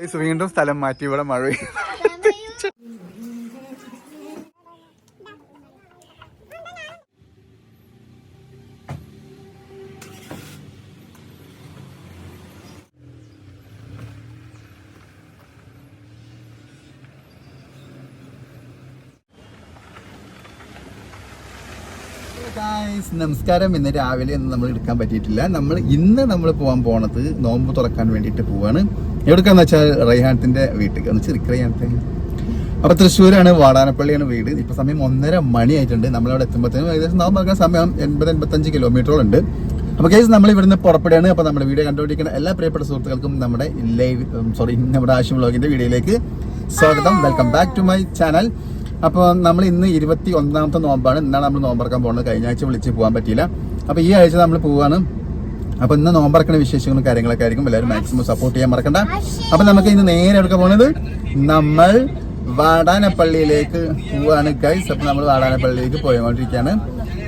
വീണ്ടും സ്ഥലം മാറ്റി ഇവിടെ മഴ നമസ്കാരം. ഇന്ന് രാവിലെ ഒന്നും നമ്മൾ എടുക്കാൻ പറ്റിയിട്ടില്ല. നമ്മൾ ഇന്ന് നമ്മൾ പോകാൻ പോണത് നോമ്പ് തുറക്കാൻ വേണ്ടിയിട്ട് പോവാണ്. എവിടെക്കാന്ന് വെച്ചാൽ റൈഹാനത്തിന്റെ വീട്ടിൽ. ഒന്ന് ചെറുക്ക് റൈഹാനത്തെ അപ്പൊ തൃശ്ശൂരാണ് വാടാനപ്പള്ളിയാണ് വീട്. ഇപ്പൊ സമയം ഒന്നര മണിയായിട്ടുണ്ട്. നമ്മളവിടെ എത്തുമ്പോഴത്തേനും ഏകദേശം നാം നടക്കുന്ന സമയം എൺപത് എൺപത്തഞ്ച് കിലോമീറ്ററോളം ഉണ്ട്. അപ്പൊ കേസ് നമ്മൾ ഇവിടുന്ന് പുറപ്പെടുകയാണ്. അപ്പൊ നമ്മുടെ വീഡിയോ കണ്ടുപിടിക്കുന്ന എല്ലാ പ്രിയപ്പെട്ട സുഹൃത്തുക്കൾക്കും നമ്മുടെ ലൈവ് സോറി നമ്മുടെ ആശു വ്ളോഗിന്റെ വീഡിയോയിലേക്ക് സ്വാഗതം. Welcome back to my channel അപ്പോൾ നമ്മൾ ഇന്ന് ഇരുപത്തി ഒന്നാമത്തെ നോമ്പാണ്. ഇന്നാണ് നമ്മൾ നോമ്പറക്കാൻ പോകുന്നത്. കഴിഞ്ഞ ആഴ്ച വിളിച്ച് പോകാൻ പറ്റിയില്ല. അപ്പോൾ ഈ ആഴ്ച നമ്മൾ പോവാണ്. അപ്പോൾ ഇന്ന് നോമ്പറക്കണ വിശേഷങ്ങളും കാര്യങ്ങളൊക്കെ ആയിരിക്കും. എല്ലാവരും മാക്സിമം സപ്പോർട്ട് ചെയ്യാൻ മറക്കണ്ട. അപ്പൊ നമുക്ക് ഇന്ന് നേരെ എടുക്കാൻ പോണത് നമ്മൾ വാടാനപ്പള്ളിയിലേക്ക് പോവാണ് ഗൈസ് അപ്പൊ നമ്മൾ വാടാനപ്പള്ളിയിലേക്ക് പോയിക്കൊണ്ടിരിക്കുകയാണ്.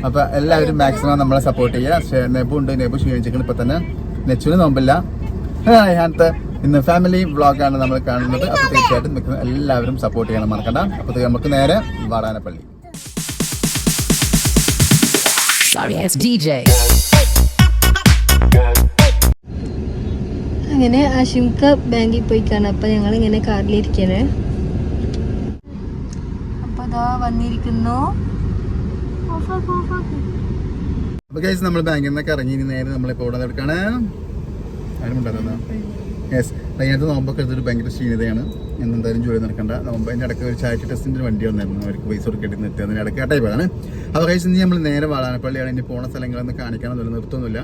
അപ്പൊ എല്ലാവരും മാക്സിമം നമ്മളെ സപ്പോർട്ട് ചെയ്യുക. നെബു ഉണ്ട്. നെബു ക്ഷീണിച്ചിരിക്കണം ഇപ്പൊ തന്നെ നെച്ചുവിന് നോമ്പില്ല. അതിനകത്ത് ഇന്ന് ഫാമിലി വ്ളോഗാണ് നമ്മൾ കാണുന്നത്. അപ്പൊ തീർച്ചയായിട്ടും എല്ലാവരും സപ്പോർട്ട് ചെയ്യണം. മറക്കണ്ട. അപ്പൊ നമുക്ക് നേരെ വാടാനപ്പള്ളി. Sorry it's DJ. അങ്ങനെ അഷിംക ബാങ്കിൽ പോയിക്കാണ് കാണാം. അപ്പൊ ഞങ്ങൾ ഇങ്ങനെ കാറിലിരിക്കണേ അപ്പൊ അതാ വന്നിരിക്കുന്നു. അപ്പോൾ നമ്മൾ ബാങ്കിൽ നിന്നൊക്കെ ഇറങ്ങി. നേരെ നമ്മളിപ്പോൾ ഇവിടെ ആരും ആരുമുണ്ടല്ലോ യെസ് അതിനകത്ത് നോമ്പൊക്കെ എടുത്തിട്ട് ഭയങ്കര ക്ഷീണിതയാണ്. എന്തായാലും ജോലി നടക്കണ്ട. നോമ്പ് അതിന്റെ ഇടയ്ക്ക് ഒരു ചാരിറ്റി ടെസ്റ്റിന്റെ വണ്ടി വന്നായിരുന്നു. അവർക്ക് പൈസ കൊടുക്കേണ്ടി നിർത്തി അതിന്റെ ഇടയ്ക്ക് ടൈപ്പാണ് അപ്പോൾ കഴിച്ച് ഇനി നമ്മൾ നേരെ വാളാനപ്പള്ളിയാണ്. ഇനി പോണ സ്ഥലങ്ങളൊന്നും കാണിക്കാനൊന്നും നിർത്തുന്നില്ല.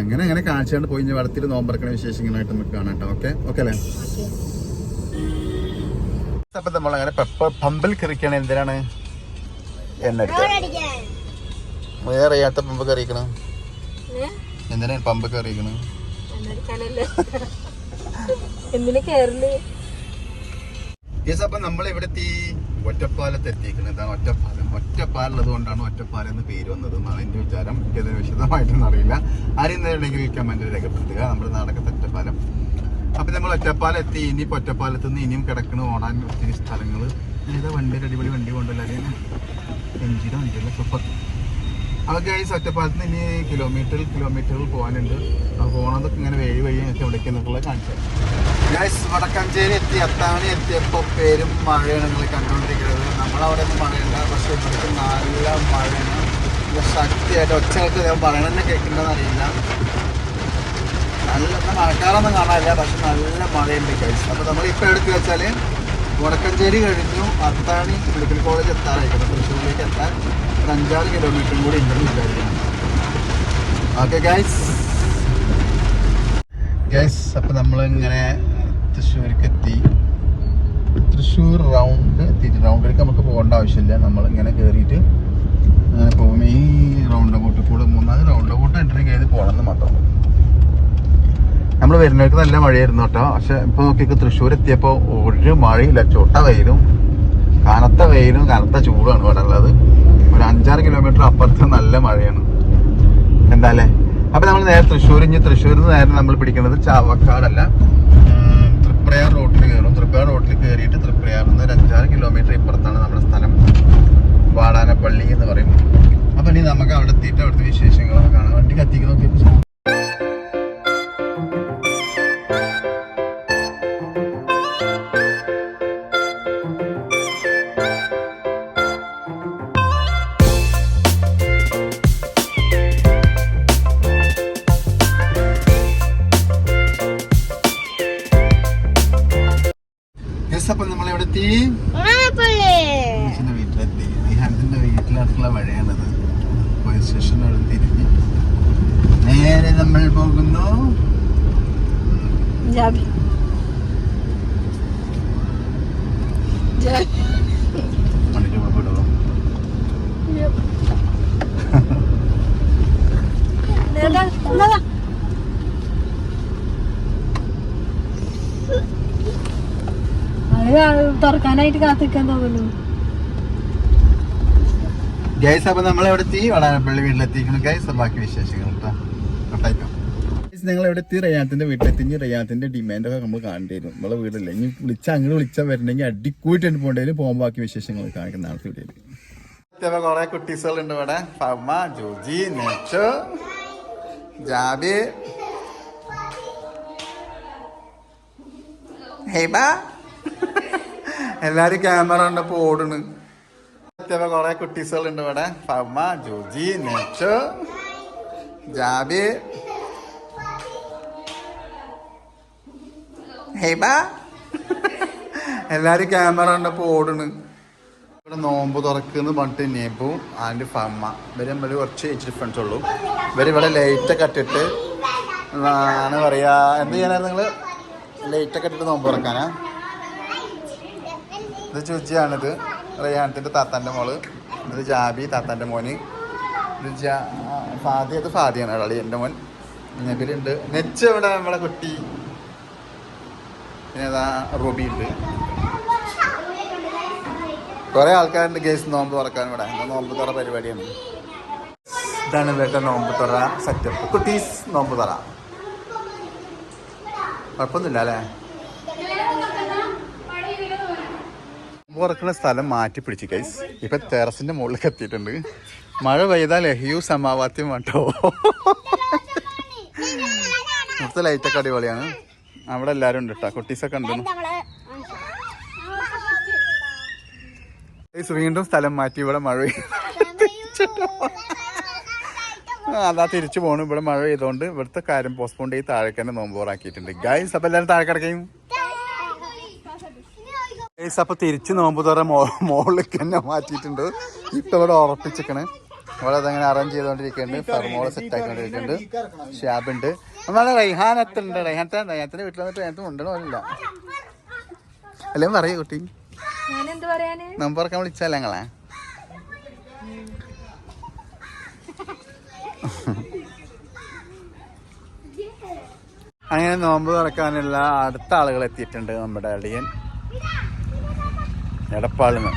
അങ്ങനെ അങ്ങനെ കാണിച്ചുകൊണ്ട് പോയി. ഇനി വടത്തിൽ നോമ്പറക്കണ വിശേഷങ്ങളായിട്ട് നമുക്ക് കാണാം കേട്ടോ. ഓക്കെ ഓക്കെ അല്ലേ? അപ്പം നമ്മളങ്ങനെ പെപ്പർ പമ്പിൽ കറിക്കണ എന്തിനാണ്? എണ്ണ വേറെ അറിയാത്ത പമ്പ് കറിയിക്കണം എന്തിനാണ് പമ്പ് കറിയിക്കണ എന്തിനു കേരള അപ്പൊ നമ്മൾ ഇവിടെ എത്തി ഒറ്റപ്പാലത്ത് എത്തിയിരിക്കുന്നത് ഇതാണ് ഒറ്റപ്പാലം. ഒറ്റപ്പാലുള്ളത് കൊണ്ടാണ് ഒറ്റപ്പാലം എന്ന് പേര് വന്നത് എന്നാണ് എന്റെ വിചാരം. എനിക്കത് വിശദമായിട്ടൊന്നും അറിയില്ല. അറിയുന്നവരുണ്ടെങ്കിൽ കമന്റ് രേഖപ്പെടുത്തുക. നമ്മുടെ നാടകത്തെ ഒറ്റപ്പാലം. അപ്പൊ നമ്മൾ ഒറ്റപ്പാലം എത്തി. ഇനി ഇപ്പൊ ഒറ്റപ്പാലത്ത് നിന്ന് ഇനിയും കിടക്കണ ഓടാൻ ഒത്തിരി സ്ഥലങ്ങൾ ഏതാ വണ്ടി? ഒരു അടിപൊളി വണ്ടി കൊണ്ടല്ലേ എഞ്ചിയുടെ വണ്ടിയല്ല? സൂപ്പർ. അപ്പൊ ഈ നിന്ന് ഇനി കിലോമീറ്റർ കിലോമീറ്ററുകൾ പോകാനുണ്ട് അപ്പോൾ പോണതൊക്കെ ഇങ്ങനെ വഴി വഴി ഒക്കെ എവിടേക്ക് എന്നൊക്കെയുള്ള കാണിച്ചു ഗൈസ് വടക്കാഞ്ചേരി എത്തി. അത്താണി എത്തിയപ്പോൾ പേരും മഴയാണ് നിങ്ങൾ കണ്ടുകൊണ്ടിരിക്കുന്നത്. നമ്മളവിടെ ഒന്നും മഴയുണ്ട് പക്ഷെ ഇവിടുത്തെ നല്ല മഴയാണ്. ശക്തിയായിട്ട് ഒച്ചകൾക്ക് ഞാൻ പറയണെന്നെ കേൾക്കേണ്ടതെന്ന് അറിയില്ല. നല്ല മഴക്കാലൊന്നും കാണാനില്ല. പക്ഷെ നല്ല മഴയുണ്ട് ഗൈസ് അപ്പോൾ നമ്മളിപ്പോൾ എടുത്തു വെച്ചാൽ വടക്കഞ്ചേരി കഴിഞ്ഞു. അത്താണി മെഡിക്കൽ കോളേജ് എത്താറായിരിക്കണം തൃശ്ശൂരിലേക്ക് എത്താൻ. ഒരു അഞ്ചാറ് കിലോമീറ്ററും കൂടി ഉണ്ടെന്ന് വിചാരിക്കുന്നു. ഓക്കെ ഗൈസ് ഗൈസ് അപ്പം നമ്മളിങ്ങനെ തൃശ്ശൂർക്ക് എത്തി തൃശ്ശൂർ റൗണ്ട് എത്തിയിട്ട് റൗണ്ടിലേക്ക് നമുക്ക് പോകേണ്ട ആവശ്യമില്ല. നമ്മളിങ്ങനെ കയറിയിട്ട് അങ്ങനെ പോകും. ഈ റൗണ്ട് കൂട്ട് കൂടെ മൂന്നാൽ റൗണ്ട് ബോട്ട് എൻട്രി ചെയ്ത് പോകണമെന്ന് മാത്രം. നമ്മൾ വരുന്നവർക്ക് നല്ല മഴയായിരുന്നു കേട്ടോ. പക്ഷെ ഇപ്പൊ നോക്കിയൊക്കെ തൃശ്ശൂർ എത്തിയപ്പോൾ ഒരു മഴയില്ല. ചോട്ട വെയിലും കനത്ത വെയിലും കനത്ത ചൂടാണ് ഇവിടെ ഉള്ളത്. ഒരു അഞ്ചാറ് കിലോമീറ്റർ അപ്പുറത്ത് നല്ല മഴയാണ്. എന്താ അല്ലേ അപ്പൊ നമ്മൾ നേരെ തൃശ്ശൂർ ഇനി തൃശ്ശൂരിൽ നിന്ന് നേരെ നമ്മൾ പിടിക്കുന്നത് ചാവക്കാടല്ല. തൃപ്രയാർ റോട്ടിൽ കയറും തൃപ്രയാർ റോട്ടിൽ കയറിയിട്ട് തൃപ്രയാറിൽ നിന്ന് ഒരു അഞ്ചാറ് കിലോമീറ്റർ ഇപ്പുറത്താണ് നമ്മുടെ സ്ഥലം. വാടാനപ്പള്ളി എന്ന് പറയും. അപ്പൊ ഇനി നമുക്ക് അവിടെ എത്തിയിട്ട് അവിടുത്തെ വിശേഷങ്ങളൊക്കെ നമ്മൾ പോകുന്നു? ജാബി. തുറക്കാനായിട്ട് കാത്തിക്കാൻ തോന്നുന്നു. ഗൈസ് അപ്പൊ നമ്മളെവിടെ എത്തി വടാനപ്പള്ളി വീട്ടിലെത്തിക്കുന്നു ഗൈസ് ബാക്കി വിശേഷങ്ങൾ കേട്ടോ കട്ടായിക്കാം ഞങ്ങൾ ഇവിടെ എത്തി റയാത്തിന്റെ വീട്ടിലെത്തി റയാത്തിന്റെ ഡിമാൻഡ് ഒക്കെ നമ്മൾ കാണേണ്ടിരുന്നു നമ്മളെ വീടല്ലേ? ഇനി വിളിച്ച അങ്ങോട്ട് വിളിച്ചാൽ വരണമെങ്കിൽ അടിക്കൂട്ടിട്ട് പോകേണ്ടി പോകുമ്പോൾ ബാക്കി വിശേഷങ്ങൾ കാണിക്കുന്ന നാളത്തെ വീഡിയോയിൽ കുറെ കുട്ടീസുകളുണ്ട് ഇവിടെ. ഫമ ജോജി നെച്ചു ജാബി. ഹേബ എല്ലാരും ക്യാമറ ഉണ്ടപ്പോ ഓടുന്നു കുറെ കുട്ടീസുകളുണ്ട് ഇവിടെ. ഫമ്മ ജോജി നെച്ചോ. ജാബി ഹേബ എല്ലാരും ക്യാമറ കണ്ടപ്പോ ഓടണ്. ഇവിടെ നോമ്പ് തുറക്കുന്ന പറഞ്ഞിട്ട് നേബു ആൻഡ് ഫമ്മ ഇവർ നമ്മൾ കുറച്ച് ഏജ് ഡിഫറൻസ് ഉള്ളൂ. ഇവർ ഇവിടെ ലൈറ്റ് ഒക്കെ ഇട്ടിട്ട് ആണ് പറയാ എന്ത് ചെയ്യാനായിരുന്നു നിങ്ങൾ? ലൈറ്റ് ഒക്കെ ഇട്ടിട്ട് നോമ്പ് തുറക്കാനാ? ഇത് ചുജിയാണിത് റയ്യാനത്തിന്റെ താത്താന്റെ മോൾ. ഇത് ജാബി താത്താന്റെ മോന്. ഇത് ജാ ഫാദി അത് ഫാദിയാണ് അളി എന്റെ മോൻ. നബിലുണ്ട് നെച്ച് ഇവിടെ നമ്മളെ കുട്ടി. പിന്നെ ഏതാ റൂബി ഉണ്ട്. കുറെ ആൾക്കാരുണ്ട് ഗേസ് നോമ്പ് തുറക്കാൻ ഇവിടെ. നോമ്പ് തുറ പരിപാടിയാണ്. ഇതാണ് ഇവരുടെ നോമ്പ് തുറ സെറ്റപ്പ് കുട്ടീസ് നോമ്പ് തുറ. കുഴപ്പമൊന്നുമില്ല അല്ലേ? നോമ്പ് തുറക്കുന്ന സ്ഥലം മാറ്റി പിടിച്ചു കൈസ് ഇപ്പൊ ടെറസിന്റെ മുകളിലേക്ക് എത്തിയിട്ടുണ്ട്. മഴ പെയ്താൽ ലഹ്യു സമാവാത്യം വേണ്ടോ ഇവിടുത്തെ ലൈറ്റൊക്കെ അടിപൊളിയാണ്. അവിടെ എല്ലാവരും ഉണ്ട് കേട്ടോ കുട്ടീസൊക്കെ ഉണ്ട്. വീണ്ടും സ്ഥലം മാറ്റി. ഇവിടെ മഴ. അതാ തിരിച്ചു പോണു. ഇവിടെ മഴ പെയ്തോണ്ട് ഇവിടുത്തെ കാര്യം പോസ്റ്റ്പോൺ ചെയ്ത് താഴേക്ക് തന്നെ നോമ്പോറാക്കിയിട്ടുണ്ട് ഗൈസ് അപ്പൊ എല്ലാവരും താഴെ കിടക്കും ഗൈസ് അപ്പൊ തിരിച്ചു നോമ്പ് തുറ മോളിലേക്ക് തന്നെ മാറ്റിയിട്ടുണ്ട്. ഇപ്പൊ ഇവിടെ ഉറപ്പിച്ചിക്കണ് ഇവിടെ അതങ്ങനെ അറേഞ്ച് ചെയ്തുകൊണ്ടിരിക്കുന്നുണ്ട് ഫെർമോൾ സെറ്റ് ആക്കിക്കൊണ്ടിരിക്കുന്നുണ്ട് ഷാബ് ഉണ്ട്. നമ്മളെ റൈഹാനത്തുണ്ട് റൈഹാനത്തെ റൈഹാനത്തിന്റെ വീട്ടിൽ വന്നിട്ട് റൈഹാനത്ത് ഉണ്ടോ അല്ലേ പറയൂ കുട്ടി. നമ്പറൊക്കെ വിളിച്ചല്ല നോമ്പ് തുറക്കാൻ വിളിച്ചല്ലേ ഞങ്ങളെ അങ്ങനെ നോമ്പ് തുറക്കാനുള്ള അടുത്ത ആളുകൾ എത്തിയിട്ടുണ്ട് നമ്മുടെ അടിയൻ എടപ്പാളിന്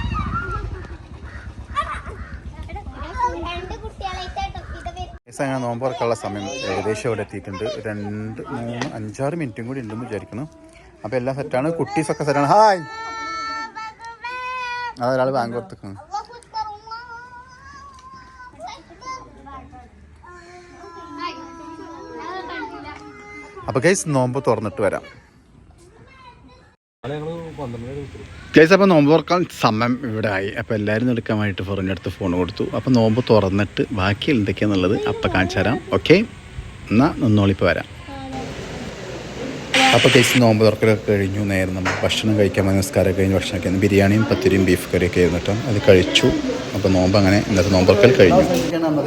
ഏകദേശം അങ്ങനെ നോമ്പ് തുറക്കാനുള്ള സമയം ഏകദേശം ഇവിടെ എത്തിയിട്ടുണ്ട്. രണ്ട് മൂന്ന് അഞ്ചാറ് മിനിറ്റും കൂടി ഉണ്ടെന്ന് വിചാരിക്കുന്നു. അപ്പോൾ എല്ലാം സെറ്റാണ് കുട്ടീസൊക്കെ സെറ്റാണ് ഹായ്! അതൊരാൾ ബാങ്ക് കൊടുത്തേക്കുന്നു അപ്പോൾ കേസ് നോമ്പ് തുറന്നിട്ട് വരാം. ഗൈസ് അപ്പോൾ നോമ്പ് തുറക്കാൻ സമയം ഇവിടെ ആയി. അപ്പോൾ എല്ലാവരും എടുക്കാൻ വേണ്ടിയിട്ട് ഫോറിന്റെ അടുത്ത് ഫോൺ കൊടുത്തു. അപ്പോൾ നോമ്പ് തുറന്നിട്ട് ബാക്കി എന്തൊക്കെയാണെന്നുള്ളത് അപ്പം കാണിച്ചു തരാം. ഓക്കെ എന്നാൽ നിന്നോളിപ്പോൾ വരാം. അപ്പോൾ കേസ് നോമ്പ് തുറക്കലൊക്കെ കഴിഞ്ഞു. നേരം നമ്മൾ ഭക്ഷണം കഴിക്കാൻ വന്ന നിസ്കാരം കഴിഞ്ഞ് ഭക്ഷണം കഴിക്കുന്നു ബിരിയാണിയും പത്തിരിയും ബീഫ് കറിയൊക്കെ ആയിരുന്നിട്ട് അത് കഴിച്ചു. അപ്പോൾ നോമ്പ് അങ്ങനെ ഇന്നത്തെ നോമ്പ് തുറക്കൽ കഴിഞ്ഞു.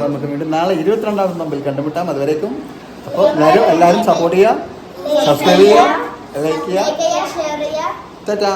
നമുക്ക് വീണ്ടും നാളെ ഇരുപത്തിരണ്ടാം നോമ്പിൽ കണ്ടുമുട്ടാം. അതുവരേക്കും. അപ്പോൾ എല്ലാവരും എല്ലാവരും സപ്പോർട്ട് ചെയ്യുക. സബ്സ്ക്രൈബ് ചെയ്യുക. ലൈക്ക് ചെയ്യുക ടാറ്റാ.